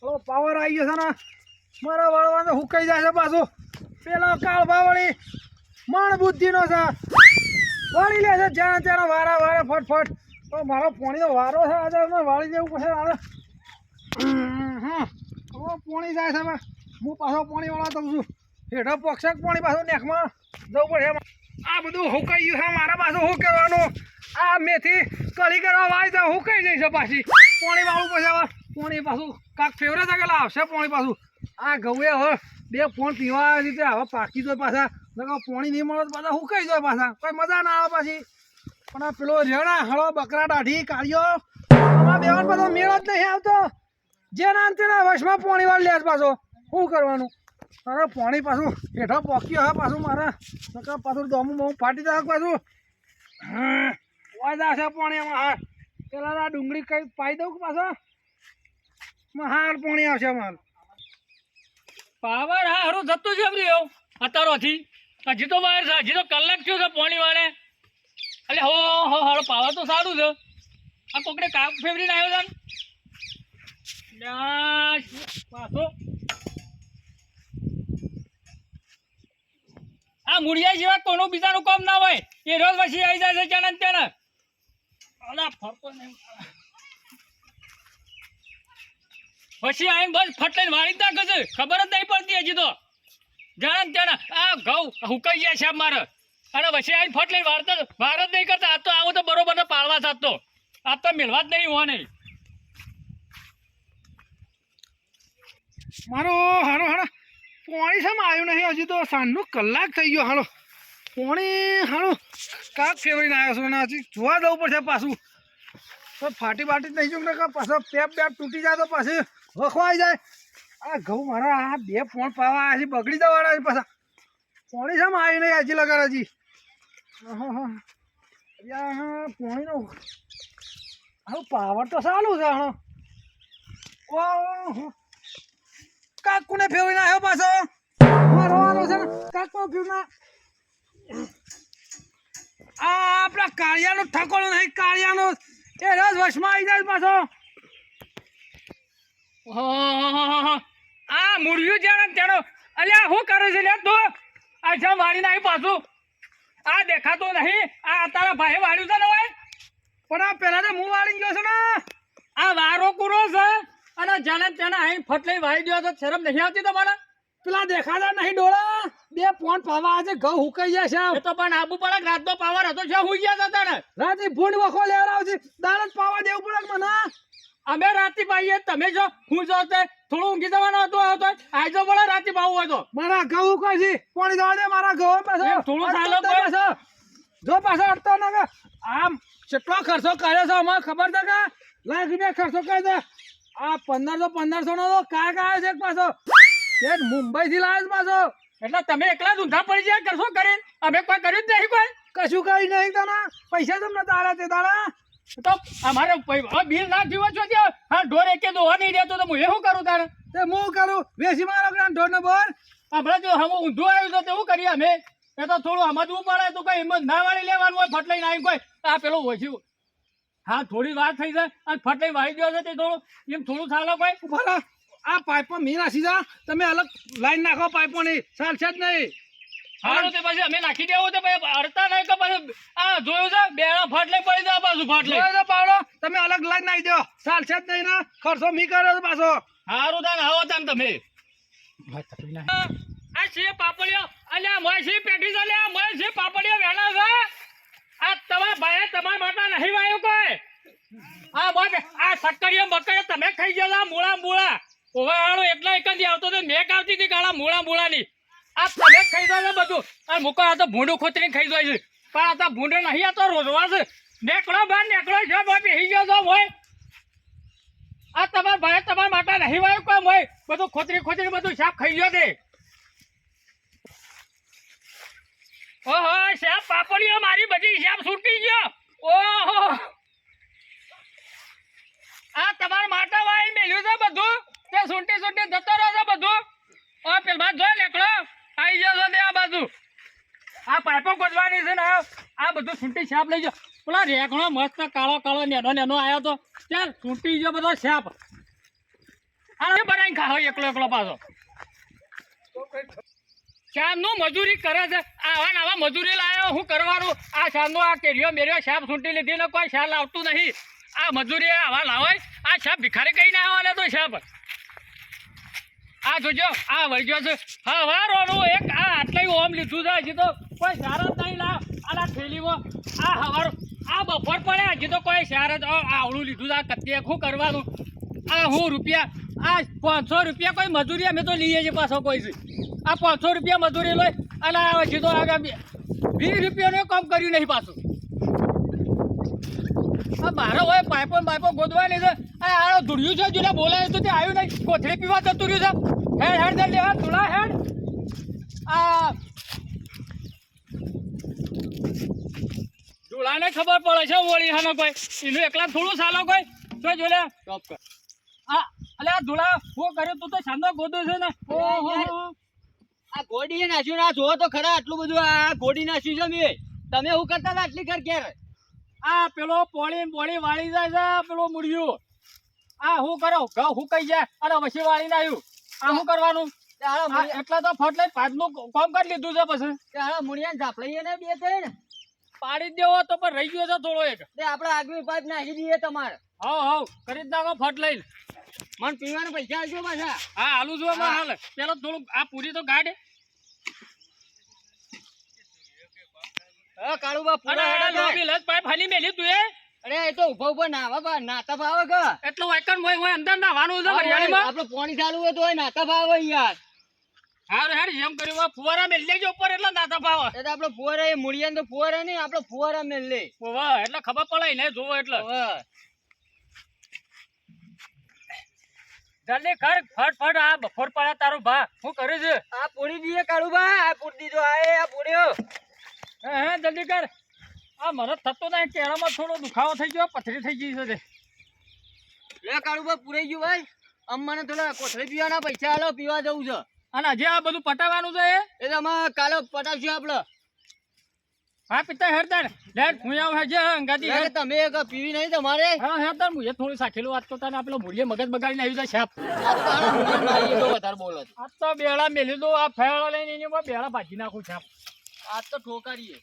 પેલો પાવર આવી ગયો છે ને. મારા વાળવાનો હુકાઈ જાય છે પાછું. પેલો કાળભા વળી મણ બુદ્ધિનો છે. વાળી લે છે, જ્યાં ત્યાં વારા વારે ફટફટ. તો મારો પોણીનો વારો છે આજે મેં વાળી દેવું પડશે આવે હા, પોણી જાય છે હું પાછો પોણી વાળા તમ છું. હેઠો પક્ષક પોણી પાછું નેકમાં જવું પડશે આ બધું હુકાઈ ગયું છે, મારા પાછું શું કરવાનું? આ મેથી કઢી કરવા વાય તો હુકાઈ જઈ છે પાછી. પોણી વાળું પછી પોણી પાછું કાંક ફેવરે છે આવશે પોણી પાછું. આ ઘઉએ હવે બે ફોન પીવા રીતે હવે પાકી જાય પાછા. પોણી નહીં મળે પાછા હુકાઈ જાય પાછા? કોઈ મજા ના આવે પાછી. પણ આ પેલો રેણા, હળો બકરા દાઢી કાઢ્યો. આમાં બેવાન પાછો મેળો જ નહીં આવતો. જેના તેના વશમાં પોણી વાળ લે પાછો. શું કરવાનું? અરે પોણી પાછું હેઠો પોક્યો હા પાછું મારા. નકા પાછું દમું બહુ ફાટી જાય પાછું. વાયદા છે પોણી એમાં પેલા ડુંગળી કઈ પાઈ દઉં પાછો? હાર પાણી આવશે માલ પાવર હા, હારું થતું છે એમની એવું, અત્યારોથી. હજી તો બહાર છે, હજી કલાક થયો છે પાણી વાળે. એટલે હો હો હારો પાવર તો સારું છે. આ કોકડે કાપ ફેવરીને આવ્યો છે પાછો. આ મુળિયા જેવા કોનું બીજાનું કામ ના હોય. એ રોજ પછી આવી જાય છે ત્યાં ને. ત્યાં ફરતો નહીં. પછી આવીને બસ ફટલાઈને વાળી જ નાખે ખબર જ નહીં પડતી હજી તો. જાણે જાણે, આ ઘઉં હુકાઈ જાય છે મારે. અને પછી આવીને ફટલાઈને વાળતા વાર જ નહીં કરતા. આ તો આવું તો બરોબર ને પાળવા સાતો આ તો મેળવા જ નહીં હોવા નહીં મારો હારો હારો પોણી શેમ આવ્યું નહીં હજી તો. સાંજનો કલાક થઈ ગયો, હાલો. પોણી, હાલો. કાક ફેવરીને આવ્યો છું અને હજી જોવા જવું પડશે પાછું. તો ફાટી બાટી નહીં જોઉં ને પાછો પેપ બેપ તૂટી જાય તો પાછી. વખવાઈ જાય. આ ઘઉં મારા આ બે ફોન પાવા હજી બગડી જવાના છે પાછા. પોણી છે આવ્યું નહીં હજી લગાડ હજી. પોણીનો. હાલો પાવર તો સારું છે હા ઓહો. કાકુને ફેરવીને આવ્યો પાછો. મારવાનો છે કાકુ કાકુ ફેરવીને આ આપણા કાળિયાનો ઠકોણો નહીં, કાળિયાનો એ રસ વશમાં આવી જાય પાછો. આ મુર્યું જાણે તેનો અલ્યા શું કરે છે લે તું? આ જ્યાં વાળી આવી પાછું. આ દેખાતું નહીં. આ તારા ભાઈ વાળ્યું છે ને હોય પણ આ પેલા તો હું વાળી ગયો છે ને. આ વારો કુરો છે. અને જાણે તેને અહીં ફટલી વાળી ગયો તો શરમ નહીં આવતી તમારે? પેલા દેખાતા નહીં ડોળા? બે પોન પાવા આજે ઘઉં હુકાઈ જાય છે. એ તો પણ આબુ પડે રાતનો પાવર હતો. છે હુઈ ગયા હતા ને રાતે ભૂંડ વખો લેવડાવ છે દાળ જ પાવા દેવું પડે મને? અમે રાતી પાઈએ તમે જો હું જો તે થોડું ઊંઘી જવાનો હતો હતો આજો પડે રાતી પાવું હતો. મારા ઘઉં છે પાણી જવા દે મારા ઘઉં પાછો. થોડું ચાલો. પાછો. જો પાછો અડતો ન કે આમ કેટલો ખર્ચો કર્યો છે અમારે ખબર છે કે? લાખ રૂપિયા ખર્ચો કરી દે આ પંદરસો પંદરસો નો તો કા આવ્યો છે પાછો. એક મુંબઈ થી લાવ્યો પાછો. એટલે તમે એકલા જ ઊંધા પડી જાય કરશો કરીને? અમે કોઈ કર્યું જ નહીં કોઈ. કશું કઈ નહીં તને. પૈસા તમને તારા તે તારા. તો અમારે બિલ ના જીવો છો ત્યાં હા ઢોર એકે દોવા નહીં દેતો તો હું કરું તારે? તે હું કરું? વેસી મારો ગ્રામ ઢોર બોર? હમણાં જો હમ ઊંધું આવ્યું તો તેવું કરીએ અમે. એ તો થોડું સમજવું પડે તો કઈ હિંમત ના વાળી લેવાનું હોય ફટલાઈ આવી કોઈ આ પેલું ઓછું હા થોડી વાર થઈ જાય અને ફટલાઈ વાળી દો છે તે થોડું. એમ થોડું થાલો કોઈ. ભલા આ પાઇપો મીરા સીધા તમે અલગ લાઈન નાખો પાઇપો નહીં ચાલશે જ નહીં. હાલો તે પછી અમે નાખી દેવું તો પછી અડતા નહીં તો પછી આ જોયું છે બેડા ફટલાઈ પડી જાય પાછું ફટલાઈ તો પાડો તમે અલગ લાઈન નાખી દો. ચાલશે જ નહીં ને. ખર્ચો મી કર્યો તો પાછો. હારું તાન આવો તાન તમે. આ છે પાપડિયો અલ્યા મોય છે પેટી છે અલ્યા મોય છે પાપડિયો વેણા છે. આ તમારા ભાઈએ તમારા માટે નહીં વાયું કોઈ. આ મોય આ સક્કરીઓ બકરીઓ તમે ખાઈ ગયેલા મૂળા મૂળા. ઓવે હાલો એટલા એક જ આવતો તો મેક આવતી હતી ગાળા મૂળા મૂળાની. આ તમે ખાઈ જાય છે બધું. અને મૂકો, આ તો ભૂંડું ખોતરીને ખાઈ જાય છે. પણ આ તો ભૂંડો નહીં, આ તો રોજવા છે. નેકળો બાર નેકળો છે મોય બેસી ગયો છો મોય આ તમારા ભાઈ તમારા માટે નહીં વાયું કોઈ હોય બધું ખોતરી ખોતરી બધું સાપ ખાઈ ગયો તે. ઓહો સાપ પાપડીઓ મારી બધી સાપ છૂટી ગયો. ઓહો. આ તમારા માટે વાય મેલ્યું છે બધું. તે છૂટી છૂટી જતો રહ્યો છે બધું ઓ પેલા જોઈ લેકડો આવી ગયો છે તે આ બાજુ આ પાઇપો ગોતવાની છે ને આ આ બધું છૂટી સાપ લઈ ગયો પેલા રેકણો મસ્ત કાળો કાળો નેનો નેનો આવ્યો તો. ચાલ છૂટી ગયો બધો સાપ આ બનાવીને ખાવ એકલો એકલો પાછો. શામનું મજૂરી કરે છે. આવા આવા મજૂરી લાવ્યો હું કરવાનું? આ શામનો આ કેરીઓ મેર્યો શાપ સૂંટી લીધી ને કોઈ શાલ આવતું નહીં. આ મજૂરી આવા લાવાય. આ શાપ ભિખારી કઈ ના આવવાને તો શાપ આ જોજો, આ વળગ્યો છે. હવારોનું એક આ આટલું ઓમ લીધું છે. હજી તો કોઈ સારા નહીં લાવ. આના થેલીમાં આ હવાર આ બપોર પડે, હજી તો કોઈ શહેર જ આ આવડું લીધું આ કત્તી શું કરવાનું? આ હું રૂપિયા આ પાંચસો રૂપિયા કોઈ મજૂરી અમે તો લઈએ છીએ પાછો કોઈ છે. આ પાંચસો રૂપિયા મજૂરી લઈ અને આ હજી તો આગળ વીસ રૂપિયાનું કામ કર્યું નહીં પાછું. આ મારો હોય, પાઇપો પાઇપો ગોદવાની છે. આ આરો ધૂળ્યું છે જોને બોલાય તો તે આવ્યું નહીં. કોથળી પીવા જતું રહ્યું છે. હેડ હેડ, લેવા, ધૂળા, હેડ. આ ધૂળાને ખબર પડે છે ઓળી હાનો કોઈ. એનું એકલા થોડું સાલો કોઈ. જો સ્ટોપ કર. આ અલે આ ધોળા હો કર્યો તું તો સાંધો ગોદો છે ને. ઓહો. આ ગોડીએ નાખ્યું ના જોવો તો ખરા આટલું બધું આ ગોડી નાખ્યું છે મે. તમે હું કરતા હતા આટલી કર ઘેર? આ પેલો પોળી પોળી વાળી જાય છે પેલો મુડિયો આ હું કરો? ઘઉં હુકાઈ જાય અને પછી વાળીને આવ્યું. આ શું કરવાનું? એટલે તો ફટ લઈને પાંચનું કામ કરી લીધું છે પછી. મુડિયા ઝાપલાઈએ ને બે ત્રણ. પાડી દેવો તો પણ રહી ગયો છે થોડો એક. તે આપણે આગવી પાઇપ નાખી દઈએ તમારે. હવ હવ કરી જ નાખો ફટ લઈને. મને પીવાના પૈસા આવજો પાછા. હા હાલું છું એમાં હાલ. પેલો થોડું આ પૂરી તો ગાઢ. હા કાળુબા પૂરા આ હેડા થાય. લોબી લજ પાઇપ હાલી મેલી તું એ. અરે એ તો ઊભા ઊભા નાવા બા નાતા ભાવે કે એટલું વાયકન હોય અંદર નાવાનું છે હરિયાળીમાં. આપણે પાણી ચાલુ હોય તો નાતા ભાવે યાર. હારું હેડ જેમ કર્યું ફુવારા મેલ લેજો ઉપર એટલે નાતા ભાવ એટલે આપણે ફુવારા એ મુળિયાને તો ફુવારા નહીં આપણે ફુવારા મેલ લે. વાહ એટલે ખબર પડે ને જોવો એટલે. જલ્દી કર ફટ ફટ આ બફોર પડ્યા તારો ભા. હું કર્યું છે? આ પૂરી દઈએ કાળુબા આ પૂરી દીધો આ આ પૂર્યો. હે હે જલ્દી કર. આ મને થતો નહીં કેળામાં થોડો દુખાવો થઈ ગયો પથરી થઈ ગઈ છે તે. કાળુ કાળુબા પૂરાઈ ગયું ભાઈ. આમ મને થોડા કોથળી પીવાના પૈસા આલો પીવા જવું છે. અને હજી આ બધું પટાવવાનું છે એ? એ કાલે પટાવશું આપણે હા પિતા હેરદાર. લેટ હું આવું હેજે અંગાતી તમે એક પીવી નહીં તમારે હા હેરદાર હું એ થોડું સાખેલું વાત કરતા ને આ પેલો મૂળીએ મગજ બગાડીને આવ્યું છે સાપ. વધારે બોલો. આ તો બેળા મેલી દો આ ફેળા લઈને એની બેડા ભાજી નાખું સાપ. આ તો ઠોકારીએ.